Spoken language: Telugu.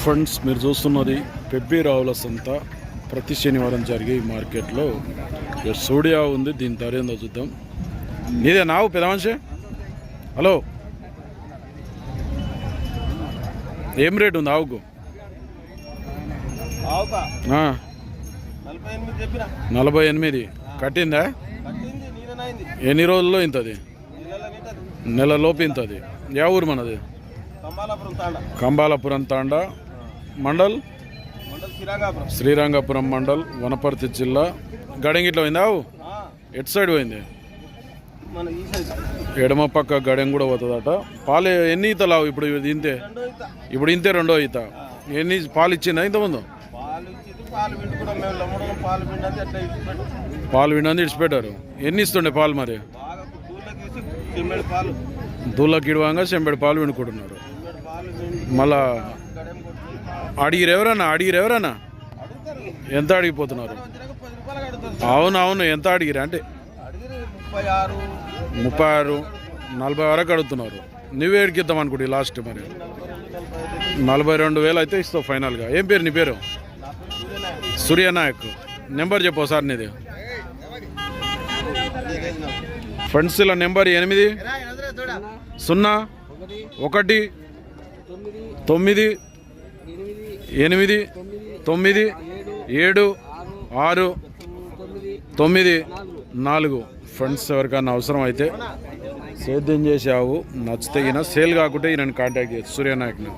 ఫ్రెండ్స్ మీరు చూస్తున్నది పెబ్బి రావుల సంత. ప్రతి శనివారం జరిగే ఈ మార్కెట్లో సూడియా ఉంది దీని ధర ఏందో చూద్దాం. నీదే నావు పెద్ద మనిషి? హలో? ఏం రేట్ ఉంది ఆవుకు? నలభై ఎనిమిది కట్టిందా? ఎన్ని రోజుల్లో ఇంతది? నీళ్ళ నీటది నెల లోపు ఇంతది. యా ఊరు మనది? కంబాలపురం తాండా. మండల్? శ్రీరంగపురం. మండల్ వనపర్తి జిల్లా. గడంగిట్లో పోయిందా ఆవు? ఎటు సైడ్ పోయింది? ఎడమ పక్క గడెం కూడా పోతుందట. పాలు ఎన్ని ఈతలావు ఇప్పుడు ఇది ఇంతే ఇప్పుడు ఇంతే రెండో ఈత. ఎన్ని పాలు ఇచ్చిందా ఇంతకుముందు? పాలు వినని ఇడిచిపెట్టారు. ఎన్ని ఇస్తుండే పాలు మరి? దూళ్ళకి ఇడవంగా చెంబెడు పాలు వినుకుంటున్నారు మళ్ళా అడిగిరు ఎవరన్నా అడిగిరు ఎవరన్నా ఎంత అడిగిపోతున్నారు? అవునవును అవును అవును ఎంత అడిగిరా అంటే ముప్పై ఆరు నలభై వరకు అడుగుతున్నారు. నువ్వే ఎడికిద్దాం అనుకుంటే లాస్ట్ మరి. నలభై రెండు వేలు అయితే ఇస్తావు ఫైనల్గా. ఏం పేరు నీ పేరు? సూర్యనాయక్. నెంబర్ చెప్పు సార్ నీది. ఫ్రెండ్స్ ఇలా నెంబర్ ఎనిమిది సున్నా ఒకటి తొమ్మిది ఎనిమిది తొమ్మిది ఏడు ఆరు తొమ్మిది నాలుగు. ఫ్రెండ్స్ ఎవరికైనా అవసరం అయితే సేద్యం చేసావు నచ్చితే ఈయన సేల్ కాకుంటే ఈయన కాంటాక్ట్ చేయొచ్చు సూర్యనాయక్ని.